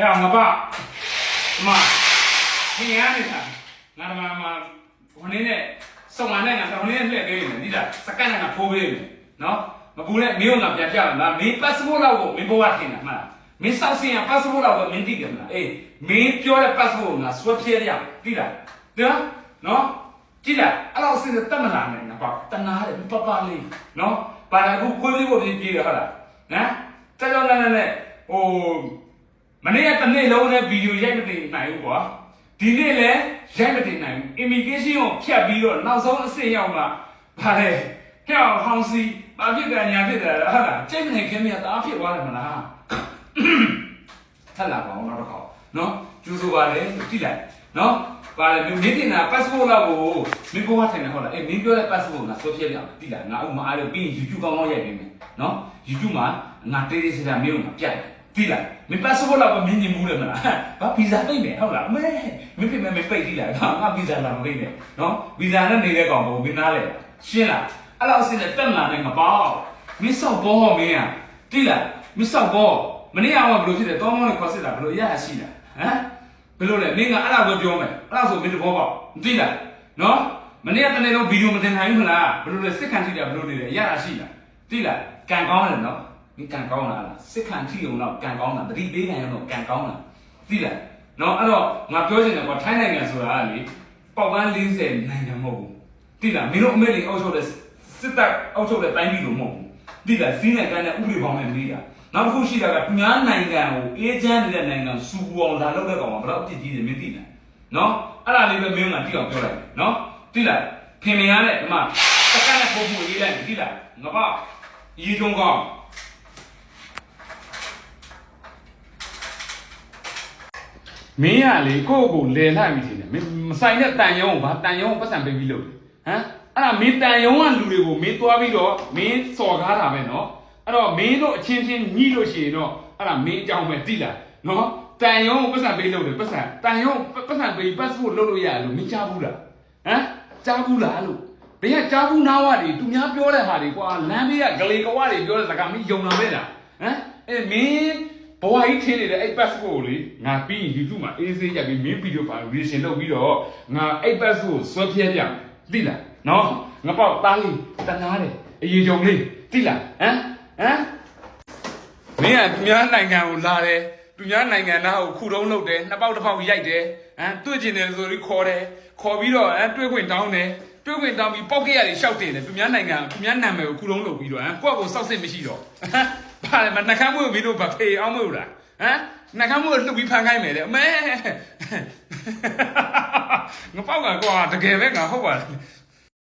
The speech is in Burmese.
ဟဲ့အောင်ငါပါအမခင်ရနေတာငါတမမဟိုနေ့နဲ့စုံမနဲ့ငါဟိုနေ့နဲ့လှည့်ပေးနေတယ်ဒီလားစကန်နဲ့ငါဖိုးပေးနေနော်မပူနဲ့မင်းကငါပြန်ပြမယ်ငါမင်း passport လောက်ကိုမင်းဘဝထင်တာမှလားမင်းစောက်စင်ရ passport လောက်ကိုမင်းသိတယ်မလားအေးမင်းပြောတဲ့ passport ကိုငါဆွဲဖြဲရသိလားနော်နော်ကြည့်လားအဲ့လောက်စင်တက်မလာနဲ့ငါပါတနာတယ်ပပလေးနော်ပါလာခုခွေးလေးဖို့ပြေးပြေးရဟုတ်လားနော်တက်ကြောင်းနဲ့နဲ့ဟိုမ နေ့ကတစ်နေ့လုံးနဲ့ဗီဒီယိုရိုက်မတင်နိုင်ဘူးကွာဒီနေ့လည်းရိုက်မတင်နိုင်ဘူး immigration ကိုဖြတ်ပြီးတော့နောက်ဆုံးအဆင့်ရောက်မှဗါလေဟဲ့ဟောင်းစီဘာဖြစ်ကြညာဖြစ်တယ်ဟုတ်လားကျိတ်နေခင်ဗျာတားဖြစ်သွားတယ်မလားထက်လာပါအောင်နောက်တစ်ခါနော်ကျူဆိုပါလေကြည့်လိုက်နော်ပါလေမင်းတင်တာ passport လောက်ကိုမင်းပေါ်ထိုင်နေဟုတ်လားအေးမင်းပြောတဲ့ passport ကဆိုဖြတ်ရအောင်ကြည့်လိုက်ငါအခုမအားလို့ပြီးရင် YouTube ကောင်းကောင်းရိုက်ပေးမယ်နော် YouTube မှာငါတေးသေးစရာမင်းကိုပြတ်တယ် ကြည့်လိုက်မင်း passport လောက်ကိုမင်းညင်မှုတယ်မလားဘာဗီဇာပိတ်မယ်ဟုတ်လားအမေမင်းပြမမပိတ်ကြည့်လိုက်ဟာငါဗီဇာလာမပိတ်နဲ့နော်ဗီဇာနဲ့နေတဲ့ကောင်ကိုမင်းနားလေရှင်းလားအဲ့လောက်စင်းနဲ့တက်လာနေငါပေါ့မင်းစောက်ဘောဟောမင်းอ่ะကြည့်လိုက်မင်းစောက်ဘောမနေ့ကဘယ်လိုဖြစ်တယ်တောင်းမောင်းနဲ့ခေါ်စစ်တာဘယ်လိုရရရှိလားဟမ်ဘယ်လိုလဲမင်းကအဲ့လောက်ပဲပြောမယ်အဲ့လောက်ဆိုမင်းတဘောပေါ့ကြည့်လိုက်နော်မနေ့ကတနေ့လုံးဗီဒီယိုမတင်နိုင်ဘူးမလားဘယ်လိုလဲစစ်ခံထိတာဘယ်လိုနေလဲရရရှိလားကြည့်လိုက်ကန်ကောင်းတယ်နော် ဒီကံကောင်းလားလားစစ်ခံထီအောင်တော့ကံကောင်းတာတတိပေးကံရောတော့ကံကောင်းတာသိလားနော်အဲ့တော့ငါပြောချင်တယ်ကွာထိုင်းနိုင်ငံဆိုတာကလေပေါက်ပန်း40နိုင်ငံမဟုတ်ဘူးသိလားမင်းတို့အမေလေးအောက်ချုပ်တဲ့စစ်တပ်အောက်ချုပ်တဲ့တိုင်းပြည်လိုမဟုတ်ဘူးသိလားစီးနဲ့ကန်းနဲ့ဥပဒေပေါင်းနဲ့မေးတာနောက်တစ်ခုရှိတာကသူများနိုင်ငံကိုအေဂျင့်နေတဲ့နိုင်ငံစူပူအောင်လာလုပ်တဲ့ကောင်ကဘယ်တော့အပြစ်ကြီးတယ်မသိလားနော်အဲ့ဒါလေးပဲမင်းကတိအောင်ပြောလိုက်နော်သိလားခင်မရတဲ့ဒီမှာတက်ကနဲ့ပုံမှုရေးလိုက်သိလားငါပါရေတုံးကောင်း မင်းကလေကိုယ့်ကိုယ်လဲလိုက်ပြီထင်တယ်မင်းမဆိုင်တဲ့တန်ယုံကိုဗာတန်ယုံကိုပတ်စံပေးပြီးလုပ်တယ်ဟမ်အဲ့ဒါမင်းတန်ယုံကလူတွေကိုမင်းသွားပြီးတော့မင်းစော်ကားတာပဲနော်အဲ့တော့မင်းတို့အချင်းချင်းညှိလို့ရှိရင်တော့အဲ့ဒါမင်းအကြောင်းပဲသိလားနော်တန်ယုံကိုပတ်စံပေးလုပ်တယ်ပတ်စံတန်ယုံပတ်စံပေး passport လုပ်လို့ရတယ်လို့မင်းကြားဘူးလားဟမ်ကြားဘူးလားလို့ဘယ်ကကြားဘူးနားဝတွေသူများပြောတဲ့ဟာတွေကွာလမ်းဘေးကဂလေကဝတွေပြောတဲ့စကားမင်းယုံလာမဲ့လားဟမ်အဲ့မင်း ဘဝကြီးထင်းနေတဲ့အဲ့ passport ကိုလေငါပြီးရင် YouTube မှာအေးဆေးရိုက်ပြီးမင်းဗီဒီယိုပါ reaction လုပ်ပြီးတော့ငါအဲ့ passport ကိုဆွဲဖြဲပြသိလားနော်ငါပေါ့တားလေးတနာတယ်အရေးကြုံလေးသိလားဟမ်ဟမ်မင်းကသူများနိုင်ငံကိုလာတယ်သူများနိုင်ငံသားကိုခုတုံးလုပ်တယ်နှစ်ပေါက်တစ်ပေါက်ရိုက်တယ်ဟမ်တွေ့ကျင်တယ်ဆိုပြီးခေါ်တယ်ခေါ်ပြီးတော့ဟမ်တွေ့ခွင့်တောင်းတယ်တွေ့ခွင့်တောင်းပြီးပေါက်ကြရတယ်ရှောက်တင်တယ်သူများနိုင်ငံသူများနာမည်ကိုခုတုံးလုပ်ပြီးတော့ဟမ်ကိုယ့်ကိုစောက်စစ်မရှိတော့ ဘာလဲမနှကမ်းမွေးမင်းတို့ဗဖေးအောင်မလို့လားဟမ်နှကမ်းမွေးလှုပ်ပြီးဖန်ခိုင်းမယ်လေအမဲငါပေါက်ကကွာတကယ်ပဲငါဟုတ်ပါလား